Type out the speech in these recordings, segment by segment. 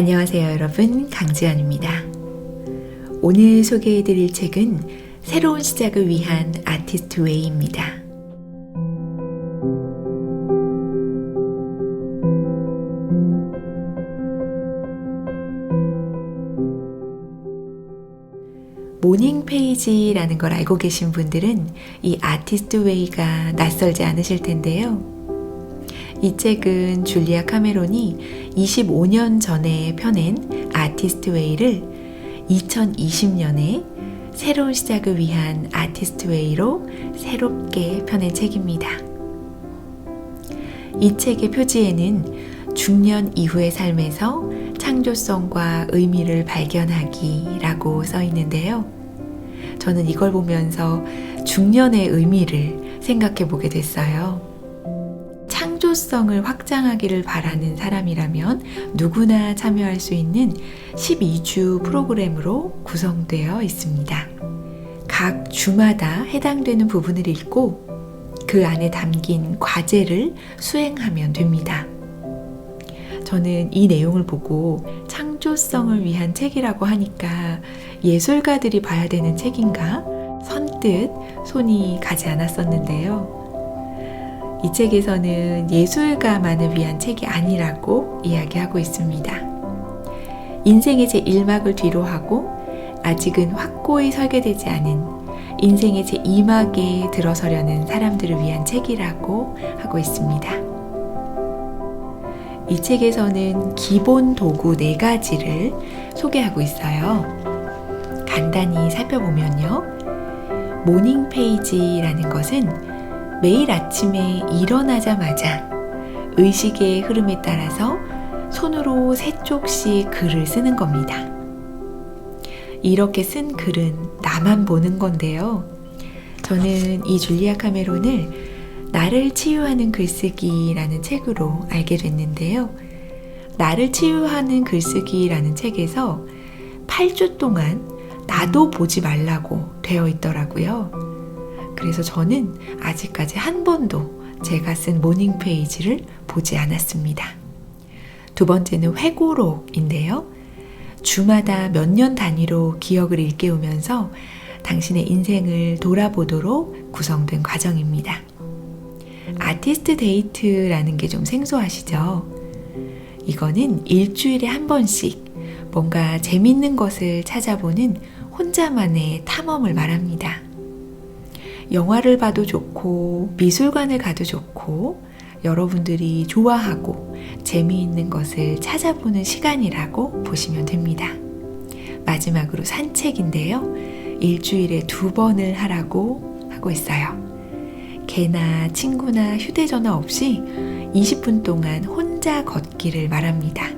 안녕하세요, 여러분. 강지연입니다. 오늘 소개해드릴 책은 새로운 시작을 위한 아티스트 웨이입니다. 모닝 페이지라는 걸 알고 계신 분들은 이 아티스트 웨이가 낯설지 않으실 텐데요. 이 책은 줄리아 카메론이 25년 전에 펴낸 아티스트 웨이를 2020년에 새로운 시작을 위한 아티스트 웨이로 새롭게 펴낸 책입니다. 이 책의 표지에는 중년 이후의 삶에서 창조성과 의미를 발견하기라고 써 있는데요. 저는 이걸 보면서 중년의 의미를 생각해 보게 됐어요. 창조성을 확장하기를 바라는 사람이라면 누구나 참여할 수 있는 12주 프로그램으로 구성되어 있습니다. 각 주마다 해당되는 부분을 읽고 그 안에 담긴 과제를 수행하면 됩니다. 저는 이 내용을 보고 창조성을 위한 책이라고 하니까 예술가들이 봐야 되는 책인가 선뜻 손이 가지 않았었는데요. 이 책에서는 예술가만을 위한 책이 아니라고 이야기하고 있습니다. 인생의 제 1막을 뒤로 하고 아직은 확고히 설계되지 않은 인생의 제 2막에 들어서려는 사람들을 위한 책이라고 하고 있습니다. 이 책에서는 기본 도구 네 가지를 소개하고 있어요. 간단히 살펴보면요. 모닝 페이지라는 것은 매일 아침에 일어나자마자 의식의 흐름에 따라서 손으로 세 쪽씩 글을 쓰는 겁니다. 이렇게 쓴 글은 나만 보는 건데요. 저는 이 줄리아 카메론을 나를 치유하는 글쓰기라는 책으로 알게 됐는데요. 나를 치유하는 글쓰기라는 책에서 8주 동안 나도 보지 말라고 되어 있더라고요. 그래서 저는 아직까지 한 번도 제가 쓴 모닝 페이지를 보지 않았습니다. 두 번째는 회고록인데요. 주마다 몇 년 단위로 기억을 일깨우면서 당신의 인생을 돌아보도록 구성된 과정입니다. 아티스트 데이트라는 게 좀 생소하시죠? 이거는 일주일에 한 번씩 뭔가 재밌는 것을 찾아보는 혼자만의 탐험을 말합니다. 영화를 봐도 좋고, 미술관을 가도 좋고, 여러분들이 좋아하고 재미있는 것을 찾아보는 시간이라고 보시면 됩니다. 마지막으로 산책인데요. 일주일에 두 번을 하라고 하고 있어요. 개나 친구나 휴대전화 없이 20분 동안 혼자 걷기를 말합니다.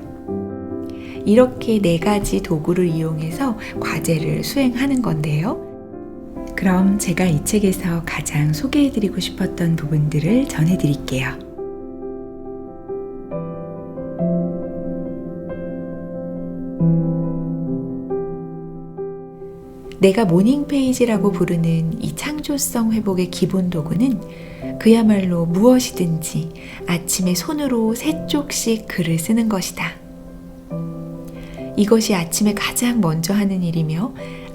이렇게 네 가지 도구를 이용해서 과제를 수행하는 건데요. 그럼 제가 이 책에서 가장 소개해드리고 싶었던 부분들을 전해드릴게요. 내가 모닝 페이지라고 부르는 이 창조성 회복의 기본 도구는 그야말로 무엇이든지 아침에 손으로 세 쪽씩 글을 쓰는 것이다. 이것이 아침에 가장 먼저 하는 일이며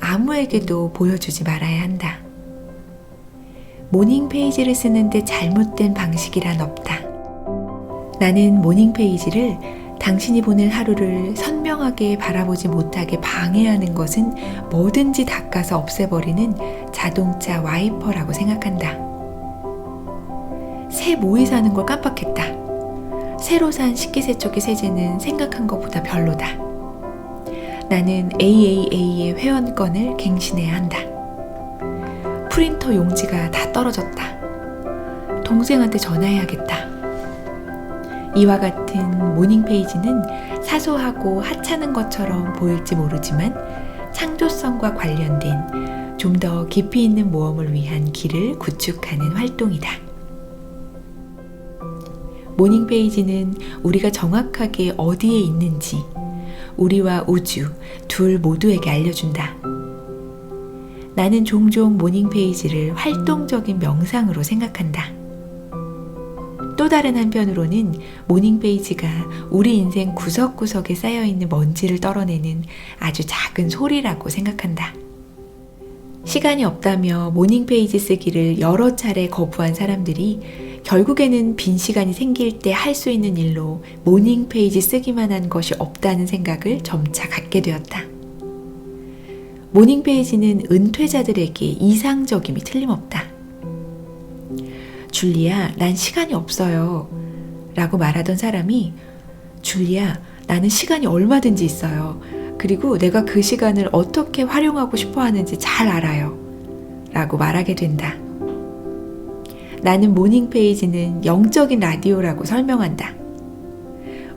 아무에게도 보여주지 말아야 한다. 모닝 페이지를 쓰는데 잘못된 방식이란 없다. 나는 모닝 페이지를 당신이 보낸 하루를 선명하게 바라보지 못하게 방해하는 것은 뭐든지 닦아서 없애버리는 자동차 와이퍼라고 생각한다. 새 모이 사는 걸 깜빡했다. 새로 산 식기세척기 세제는 생각한 것보다 별로다. 나는 AAA의 회원권을 갱신해야 한다. 프린터 용지가 다 떨어졌다. 동생한테 전화해야겠다. 이와 같은 모닝 페이지는 사소하고 하찮은 것처럼 보일지 모르지만 창조성과 관련된 좀 더 깊이 있는 모험을 위한 길을 구축하는 활동이다. 모닝 페이지는 우리가 정확하게 어디에 있는지 우리와 우주 둘 모두에게 알려준다. 나는 종종 모닝 페이지를 활동적인 명상으로 생각한다. 또 다른 한편으로는 모닝 페이지가 우리 인생 구석구석에 쌓여 있는 먼지를 떨어내는 아주 작은 소리라고 생각한다. 시간이 없다며 모닝 페이지 쓰기를 여러 차례 거부한 사람들이 결국에는 빈 시간이 생길 때 할 수 있는 일로 모닝 페이지 쓰기만 한 것이 없다는 생각을 점차 갖게 되었다. 모닝 페이지는 은퇴자들에게 이상적임이 틀림없다. 줄리아, 난 시간이 없어요. 라고 말하던 사람이 줄리아, 나는 시간이 얼마든지 있어요. 그리고 내가 그 시간을 어떻게 활용하고 싶어 하는지 잘 알아요. 라고 말하게 된다. 나는 모닝 페이지는 영적인 라디오라고 설명한다.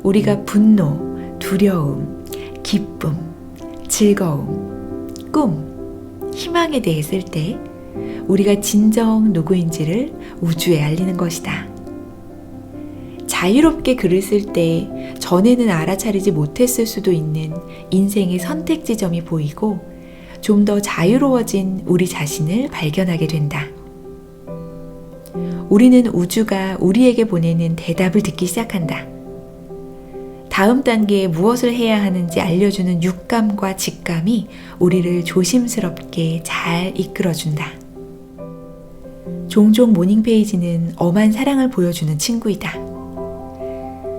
우리가 분노, 두려움, 기쁨, 즐거움, 꿈, 희망에 대해 쓸 때 우리가 진정 누구인지를 우주에 알리는 것이다. 자유롭게 글을 쓸 때 전에는 알아차리지 못했을 수도 있는 인생의 선택 지점이 보이고 좀 더 자유로워진 우리 자신을 발견하게 된다. 우리는 우주가 우리에게 보내는 대답을 듣기 시작한다. 다음 단계에 무엇을 해야 하는지 알려주는 육감과 직감이 우리를 조심스럽게 잘 이끌어준다. 종종 모닝 페이지는 엄한 사랑을 보여주는 친구이다.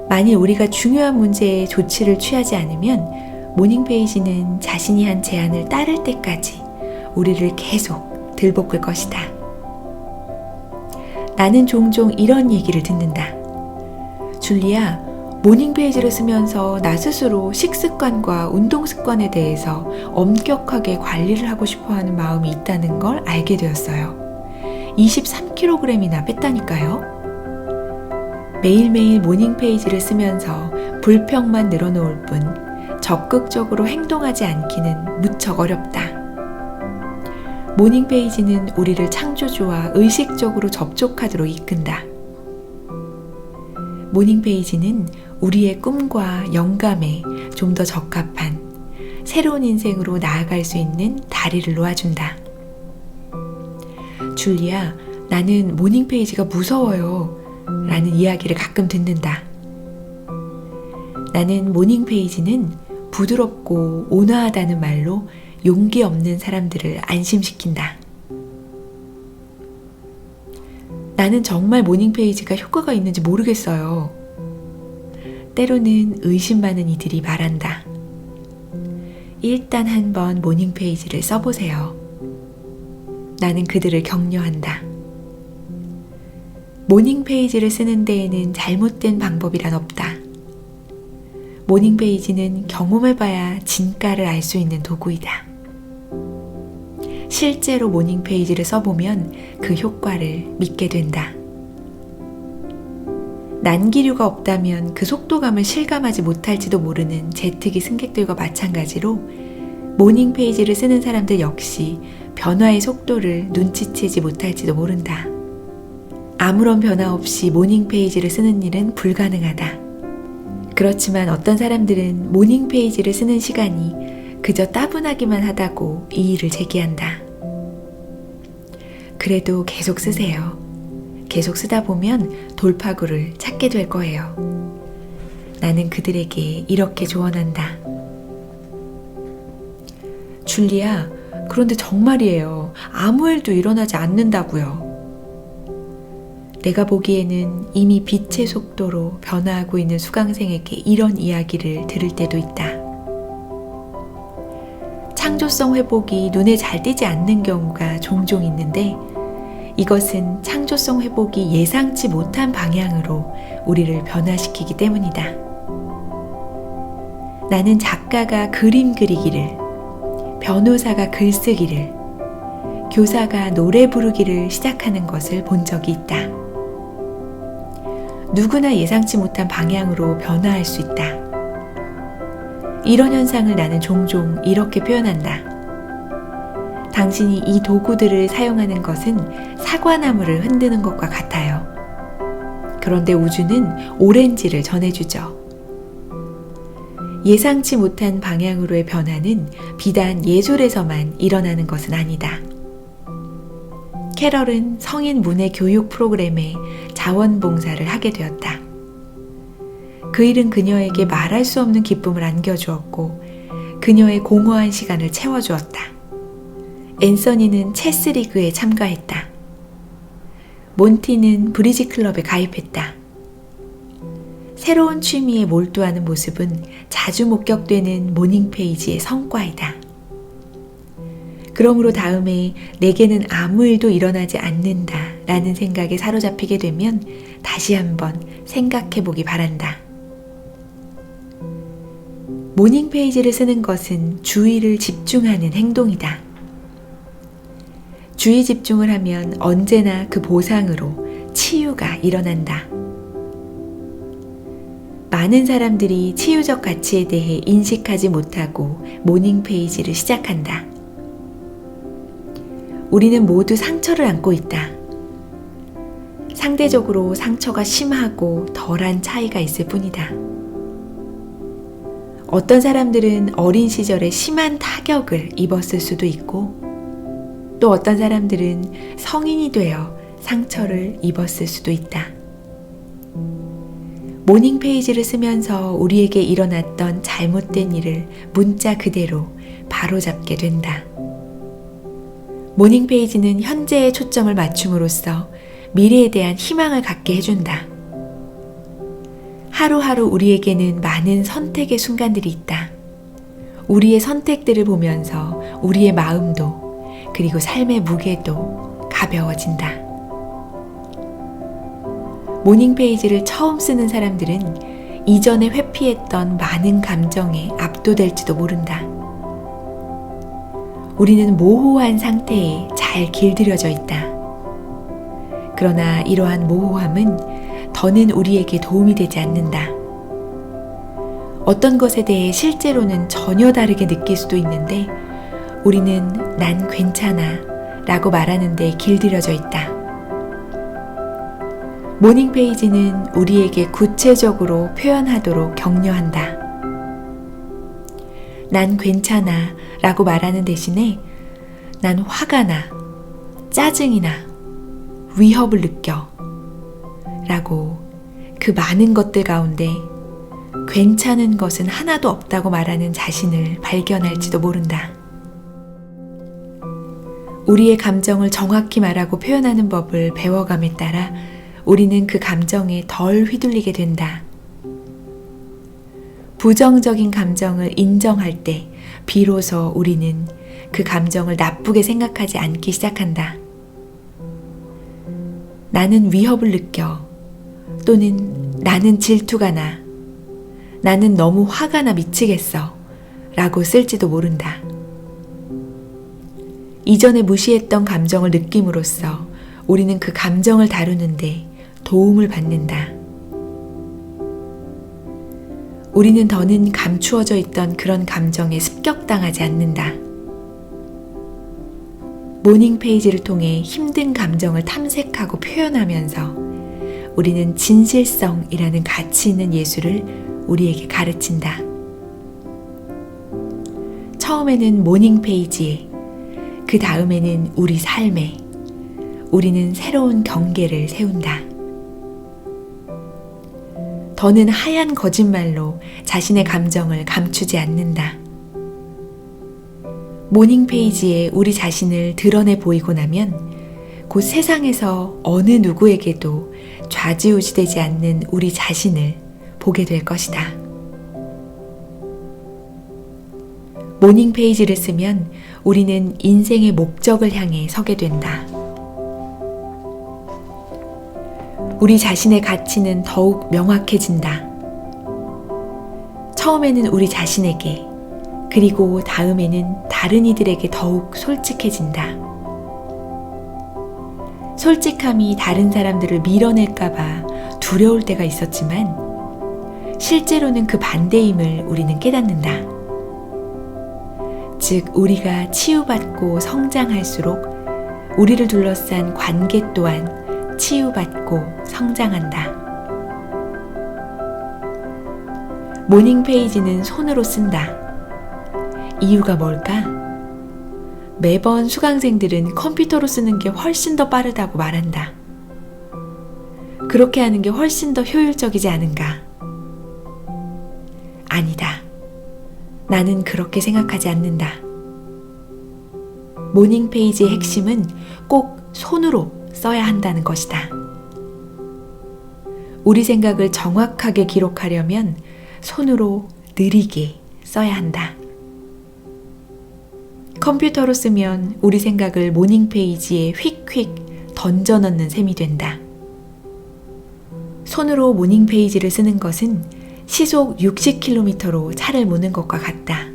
만일 우리가 중요한 문제에 조치를 취하지 않으면 모닝 페이지는 자신이 한 제안을 따를 때까지 우리를 계속 들볶을 것이다. 나는 종종 이런 얘기를 듣는다. 줄리아, 모닝 페이지를 쓰면서 나 스스로 식습관과 운동 습관에 대해서 엄격하게 관리를 하고 싶어 하는 마음이 있다는 걸 알게 되었어요. 23kg이나 뺐다니까요. 매일매일 모닝 페이지를 쓰면서 불평만 늘어놓을 뿐 적극적으로 행동하지 않기는 무척 어렵다. 모닝 페이지는 우리를 창조주와 의식적으로 접촉하도록 이끈다. 모닝 페이지는 우리의 꿈과 영감에 좀 더 적합한 새로운 인생으로 나아갈 수 있는 다리를 놓아준다. 줄리아, 나는 모닝 페이지가 무서워요. 라는 이야기를 가끔 듣는다. 나는 모닝 페이지는 부드럽고 온화하다는 말로 용기 없는 사람들을 안심시킨다. 나는 정말 모닝 페이지가 효과가 있는지 모르겠어요. 때로는 의심 많은 이들이 말한다. 일단 한번 모닝 페이지를 써보세요. 나는 그들을 격려한다. 모닝 페이지를 쓰는 데에는 잘못된 방법이란 없다. 모닝 페이지는 경험해봐야 진가를 알 수 있는 도구이다. 실제로 모닝 페이지를 써보면 그 효과를 믿게 된다. 난기류가 없다면 그 속도감을 실감하지 못할지도 모르는 제트기 승객들과 마찬가지로 모닝 페이지를 쓰는 사람들 역시 변화의 속도를 눈치채지 못할지도 모른다. 아무런 변화 없이 모닝 페이지를 쓰는 일은 불가능하다. 그렇지만 어떤 사람들은 모닝 페이지를 쓰는 시간이 그저 따분하기만 하다고 이의를 제기한다. 그래도 계속 쓰세요. 계속 쓰다 보면 돌파구를 찾게 될 거예요. 나는 그들에게 이렇게 조언한다. 줄리아, 그런데 정말이에요. 아무 일도 일어나지 않는다고요. 내가 보기에는 이미 빛의 속도로 변화하고 있는 수강생에게 이런 이야기를 들을 때도 있다. 창조성 회복이 눈에 잘 띄지 않는 경우가 종종 있는데 이것은 창조성 회복이 예상치 못한 방향으로 우리를 변화시키기 때문이다. 나는 작가가 그림 그리기를, 변호사가 글쓰기를, 교사가 노래 부르기를 시작하는 것을 본 적이 있다. 누구나 예상치 못한 방향으로 변화할 수 있다. 이런 현상을 나는 종종 이렇게 표현한다. 당신이 이 도구들을 사용하는 것은 사과나무를 흔드는 것과 같아요. 그런데 우주는 오렌지를 전해주죠. 예상치 못한 방향으로의 변화는 비단 예술에서만 일어나는 것은 아니다. 캐럴은 성인 문해 교육 프로그램에 자원봉사를 하게 되었다. 그 일은 그녀에게 말할 수 없는 기쁨을 안겨주었고, 그녀의 공허한 시간을 채워주었다. 앤서니는 체스 리그에 참가했다. 몬티는 브리지 클럽에 가입했다. 새로운 취미에 몰두하는 모습은 자주 목격되는 모닝 페이지의 성과이다. 그러므로 다음에 내게는 아무 일도 일어나지 않는다 라는 생각에 사로잡히게 되면 다시 한번 생각해 보기 바란다. 모닝 페이지를 쓰는 것은 주의를 집중하는 행동이다. 주의 집중을 하면 언제나 그 보상으로 치유가 일어난다. 많은 사람들이 치유적 가치에 대해 인식하지 못하고 모닝 페이지를 시작한다. 우리는 모두 상처를 안고 있다. 상대적으로 상처가 심하고 덜한 차이가 있을 뿐이다. 어떤 사람들은 어린 시절에 심한 타격을 입었을 수도 있고, 또 어떤 사람들은 성인이 되어 상처를 입었을 수도 있다. 모닝 페이지를 쓰면서 우리에게 일어났던 잘못된 일을 문자 그대로 바로잡게 된다. 모닝 페이지는 현재에 초점을 맞춤으로써 미래에 대한 희망을 갖게 해준다. 하루하루 우리에게는 많은 선택의 순간들이 있다. 우리의 선택들을 보면서 우리의 마음도 그리고 삶의 무게도 가벼워진다. 모닝 페이지를 처음 쓰는 사람들은 이전에 회피했던 많은 감정에 압도될지도 모른다. 우리는 모호한 상태에 잘 길들여져 있다. 그러나 이러한 모호함은 더는 우리에게 도움이 되지 않는다. 어떤 것에 대해 실제로는 전혀 다르게 느낄 수도 있는데 우리는 난 괜찮아 라고 말하는데 길들여져 있다. 모닝 페이지는 우리에게 구체적으로 표현하도록 격려한다. 난 괜찮아 라고 말하는 대신에 난 화가 나, 짜증이 나, 위협을 느껴 라고 그 많은 것들 가운데 괜찮은 것은 하나도 없다고 말하는 자신을 발견할지도 모른다. 우리의 감정을 정확히 말하고 표현하는 법을 배워감에 따라 우리는 그 감정에 덜 휘둘리게 된다. 부정적인 감정을 인정할 때 비로소 우리는 그 감정을 나쁘게 생각하지 않기 시작한다. 나는 위협을 느껴 또는 나는 질투가 나 나는 너무 화가 나 미치겠어 라고 쓸지도 모른다. 이전에 무시했던 감정을 느낌으로써 우리는 그 감정을 다루는데 도움을 받는다. 우리는 더는 감추어져 있던 그런 감정에 습격당하지 않는다. 모닝 페이지를 통해 힘든 감정을 탐색하고 표현하면서 우리는 진실성이라는 가치 있는 예술을 우리에게 가르친다. 처음에는 모닝 페이지에, 그 다음에는 우리 삶에, 우리는 새로운 경계를 세운다. 더는 하얀 거짓말로 자신의 감정을 감추지 않는다. 모닝 페이지에 우리 자신을 드러내 보이고 나면 곧 세상에서 어느 누구에게도 좌지우지되지 않는 우리 자신을 보게 될 것이다. 모닝 페이지를 쓰면 우리는 인생의 목적을 향해 서게 된다. 우리 자신의 가치는 더욱 명확해진다. 처음에는 우리 자신에게, 그리고 다음에는 다른 이들에게 더욱 솔직해진다. 솔직함이 다른 사람들을 밀어낼까봐 두려울 때가 있었지만, 실제로는 그 반대임을 우리는 깨닫는다. 즉, 우리가 치유받고 성장할수록 우리를 둘러싼 관계 또한 치유받고 성장한다. 모닝 페이지는 손으로 쓴다. 이유가 뭘까? 매번 수강생들은 컴퓨터로 쓰는 게 훨씬 더 빠르다고 말한다. 그렇게 하는 게 훨씬 더 효율적이지 않은가? 아니다. 나는 그렇게 생각하지 않는다. 모닝 페이지의 핵심은 꼭 손으로 써야 한다는 것이다. 우리 생각을 정확하게 기록하려면 손으로 느리게 써야 한다. 컴퓨터로 쓰면 우리 생각을 모닝 페이지에 휙휙 던져 넣는 셈이 된다. 손으로 모닝 페이지를 쓰는 것은 시속 60km로 차를 모는 것과 같다.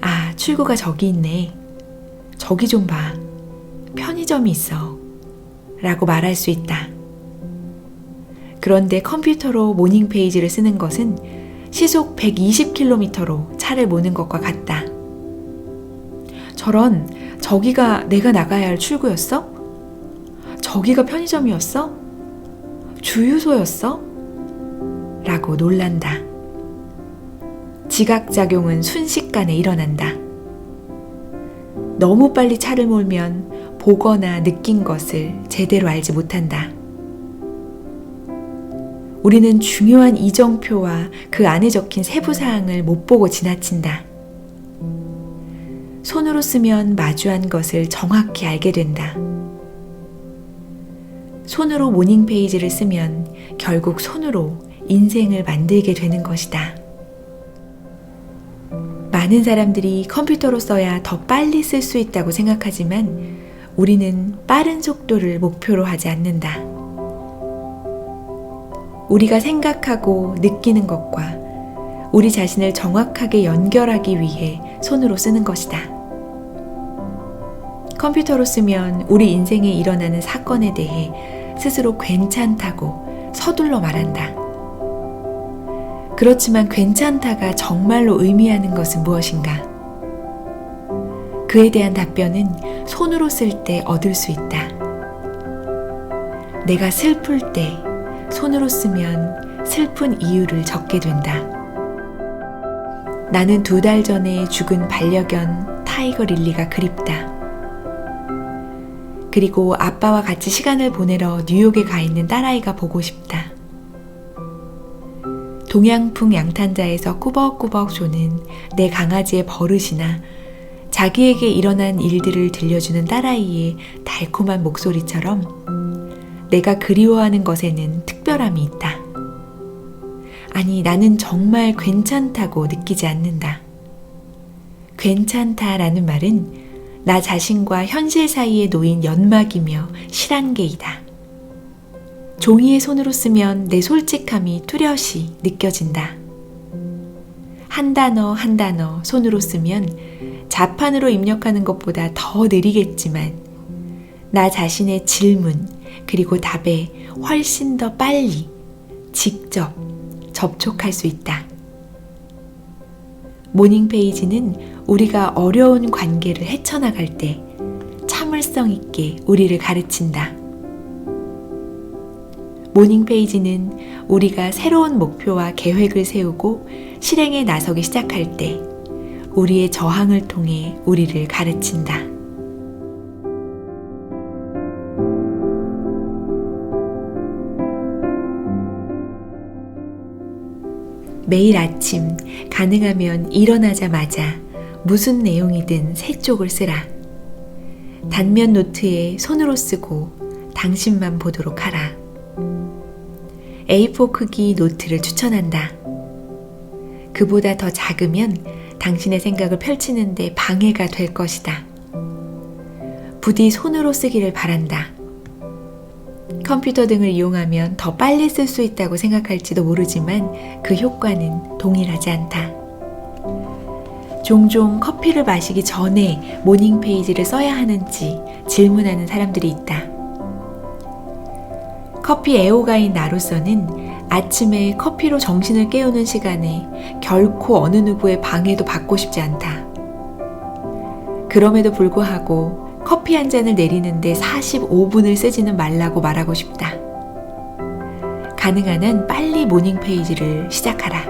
아, 출구가 저기 있네. 저기 좀 봐. 편의점이 있어. 라고 말할 수 있다. 그런데 컴퓨터로 모닝 페이지를 쓰는 것은 시속 120km로 차를 모는 것과 같다. 저런, 저기가 내가 나가야 할 출구였어? 저기가 편의점이었어? 주유소였어? 라고 놀란다. 지각작용은 순식간에 일어난다. 너무 빨리 차를 몰면 보거나 느낀 것을 제대로 알지 못한다. 우리는 중요한 이정표와 그 안에 적힌 세부사항을 못 보고 지나친다. 손으로 쓰면 마주한 것을 정확히 알게 된다. 손으로 모닝 페이지를 쓰면 결국 손으로 인생을 만들게 되는 것이다. 많은 사람들이 컴퓨터로 써야 더 빨리 쓸 수 있다고 생각하지만 우리는 빠른 속도를 목표로 하지 않는다. 우리가 생각하고 느끼는 것과 우리 자신을 정확하게 연결하기 위해 손으로 쓰는 것이다. 컴퓨터로 쓰면 우리 인생에 일어나는 사건에 대해 스스로 괜찮다고 서둘러 말한다. 그렇지만 괜찮다가 정말로 의미하는 것은 무엇인가? 그에 대한 답변은 손으로 쓸 때 얻을 수 있다. 내가 슬플 때 손으로 쓰면 슬픈 이유를 적게 된다. 나는 두 달 전에 죽은 반려견 타이거 릴리가 그립다. 그리고 아빠와 같이 시간을 보내러 뉴욕에 가 있는 딸아이가 보고 싶다. 동양풍 양탄자에서 꾸벅꾸벅 조는 내 강아지의 버릇이나 자기에게 일어난 일들을 들려주는 딸아이의 달콤한 목소리처럼 내가 그리워하는 것에는 특별함이 있다. 아니, 나는 정말 괜찮다고 느끼지 않는다. 괜찮다라는 말은 나 자신과 현실 사이에 놓인 연막이며 실한계이다. 종이의 손으로 쓰면 내 솔직함이 뚜렷이 느껴진다. 한 단어 한 단어 손으로 쓰면 자판으로 입력하는 것보다 더 느리겠지만 나 자신의 질문 그리고 답에 훨씬 더 빨리 직접 접촉할 수 있다. 모닝 페이지는 우리가 어려운 관계를 헤쳐나갈 때 참을성 있게 우리를 가르친다. 모닝 페이지는 우리가 새로운 목표와 계획을 세우고 실행에 나서기 시작할 때 우리의 저항을 통해 우리를 가르친다. 매일 아침 가능하면 일어나자마자 무슨 내용이든 세 쪽을 쓰라. 단면 노트에 손으로 쓰고 당신만 보도록 하라. A4 크기 노트를 추천한다. 그보다 더 작으면 당신의 생각을 펼치는데 방해가 될 것이다. 부디 손으로 쓰기를 바란다. 컴퓨터 등을 이용하면 더 빨리 쓸 수 있다고 생각할지도 모르지만 그 효과는 동일하지 않다. 종종 커피를 마시기 전에 모닝 페이지를 써야 하는지 질문하는 사람들이 있다. 커피 애호가인 나로서는 아침에 커피로 정신을 깨우는 시간에 결코 어느 누구의 방해도 받고 싶지 않다. 그럼에도 불구하고 커피 한 잔을 내리는데 45분을 쓰지는 말라고 말하고 싶다. 가능한 한 빨리 모닝 페이지를 시작하라.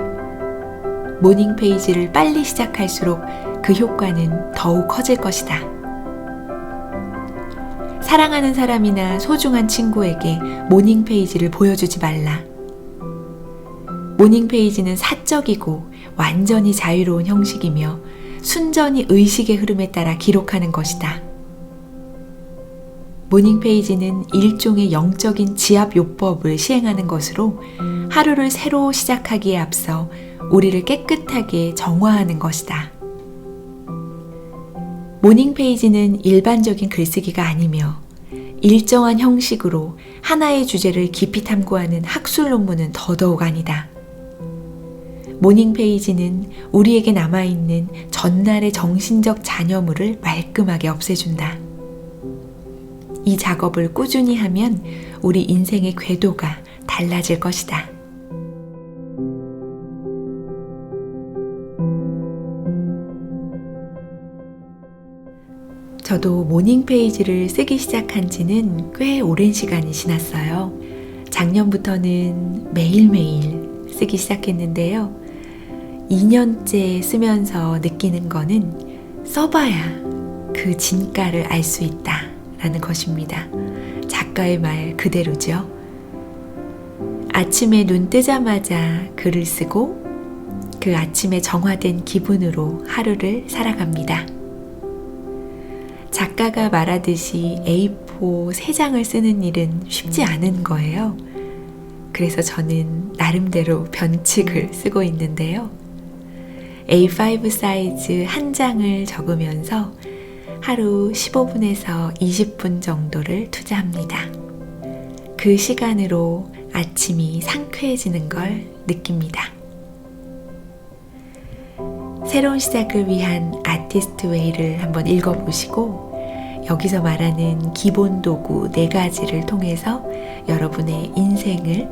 모닝 페이지를 빨리 시작할수록 그 효과는 더욱 커질 것이다. 사랑하는 사람이나 소중한 친구에게 모닝 페이지를 보여주지 말라. 모닝 페이지는 사적이고 완전히 자유로운 형식이며 순전히 의식의 흐름에 따라 기록하는 것이다. 모닝 페이지는 일종의 영적인 지압 요법을 시행하는 것으로 하루를 새로 시작하기에 앞서 우리를 깨끗하게 정화하는 것이다. 모닝 페이지는 일반적인 글쓰기가 아니며 일정한 형식으로 하나의 주제를 깊이 탐구하는 학술 논문은 더더욱 아니다. 모닝 페이지는 우리에게 남아있는 전날의 정신적 잔여물을 말끔하게 없애준다. 이 작업을 꾸준히 하면 우리 인생의 궤도가 달라질 것이다. 저도 모닝 페이지를 쓰기 시작한 지는 꽤 오랜 시간이 지났어요. 작년부터는 매일매일 쓰기 시작했는데요. 2년째 쓰면서 느끼는 거는 써봐야 그 진가를 알 수 있다 라는 것입니다. 작가의 말 그대로죠. 아침에 눈 뜨자마자 글을 쓰고 그 아침에 정화된 기분으로 하루를 살아갑니다. 작가가 말하듯이 A4 3장을 쓰는 일은 쉽지 않은 거예요. 그래서 저는 나름대로 변칙을 쓰고 있는데요. A5 사이즈 한 장을 적으면서 하루 15분에서 20분 정도를 투자합니다. 그 시간으로 아침이 상쾌해지는 걸 느낍니다. 새로운 시작을 위한 아티스트 웨이를 한번 읽어보시고 여기서 말하는 기본 도구 네 가지를 통해서 여러분의 인생을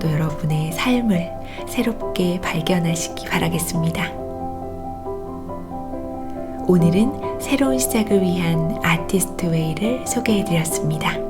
또 여러분의 삶을 새롭게 발견하시기 바라겠습니다. 오늘은 새로운 시작을 위한 아티스트 웨이를 소개해 드렸습니다.